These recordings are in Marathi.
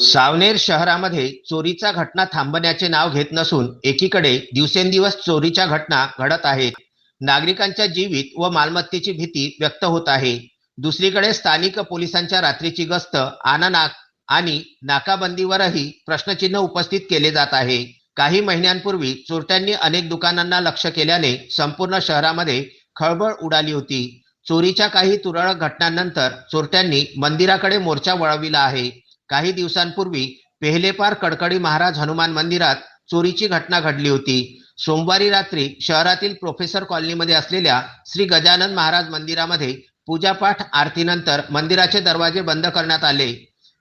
सावनेर शहरामध्ये चोरीचा घटना थांबण्याचे नाव घेत नसून एकीकडे दिवसेंदिवस चोरीच्या घटना घडत आहेत. नागरिकांच्या जीवित व मालमत्तेची भीती व्यक्त होत आहे. दुसरीकडे स्थानिक पोलिसांच्या रात्रीची गस्त आननाक आणि नाकाबंदीवरही प्रश्नचिन्ह उपस्थित केले जात आहे. काही महिन्यांपूर्वी चोरट्यांनी अनेक दुकानांना लक्ष केल्याने संपूर्ण शहरामध्ये खळबळ उडाली होती. चोरीच्या काही तुरळक घटनांनंतर चोरट्यांनी मंदिराकडे मोर्चा वळविला आहे. काही दिवसांपूर्वी पेहलेपार कडकडी महाराज हनुमान मंदिरात चोरीची घटना घडली होती. सोमवारी रात्री शहरातील प्रोफेसर कॉलनीमध्ये असलेल्या श्री गजानन महाराज मंदिरामध्ये पूजापाठ आरतीनंतर मंदिराचे दरवाजे बंद करण्यात आले.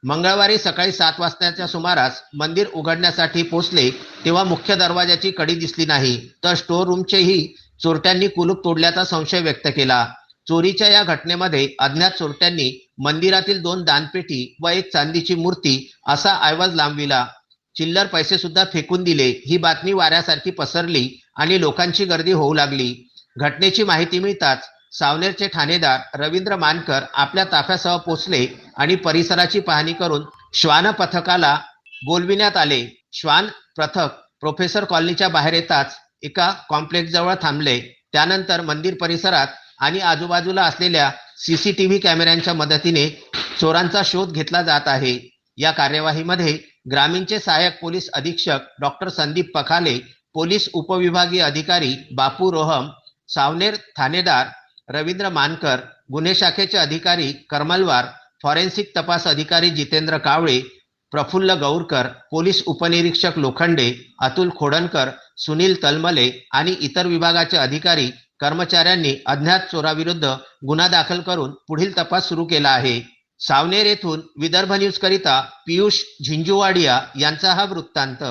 मंगळवारी सकाळी सात वाजताच्या सुमारास मंदिर उघडण्यासाठी पोचले तेव्हा मुख्य दरवाजाची कडी दिसली नाही तर स्टोर रूमचेही चोरट्यांनी कुलूप तोडल्याचा संशय व्यक्त केला. चोरीच्या या घटनेमध्ये अज्ञात चोरट्यांनी मंदिरातील दोन दानपेटी व एक चांदीची मूर्ती असा ऐवज लांबविला. चिल्लर पैसे सुद्धा फेकून दिले. ही बातमी वाऱ्यासारखी पसरली आणि लोकांची गर्दी होऊ लागली. घटनेची माहिती मिळताच सावनेरचे ठाणेदार रवींद्र मानकर आपल्या ताफ्यासह पोचले आणि परिसराची पाहणी करून श्वान पथकाला बोलविण्यात आले. श्वान पथक प्रोफेसर कॉलनीच्या बाहेर येताच एका कॉम्प्लेक्स जवळ थांबले. त्यानंतर मंदिर परिसरात आणि आजूबाजूला असलेल्या सीसीटीव्ही कॅमेऱ्यांच्या मदतीने चोरांचा शोध घेतला जात आहे. या कार्यवाहीमध्ये ग्रामीणचे सहाय्यक पोलीस अधीक्षक डॉक्टर संदीप पखाले पोलीस उपविभागीय अधिकारी बापू रोहम सावनेर थानेदार रवींद्र मानकर गुन्हे शाखेचे अधिकारी करमलवार फॉरेन्सिक तपास अधिकारी जितेंद्र कावळे प्रफुल्ल गौरकर पोलीस उपनिरीक्षक लोखंडे अतुल खोडणकर सुनील तलमले आणि इतर विभागाचे अधिकारी कर्मचाऱ्यांनी अज्ञात चोराविरुद्ध गुन्हा दाखल करून पुढील तपास सुरू केला आहे. सावनेर येथून विदर्भ न्यूज करिता पियुष झिंजुवाडिया यांचा हा वृत्तांत.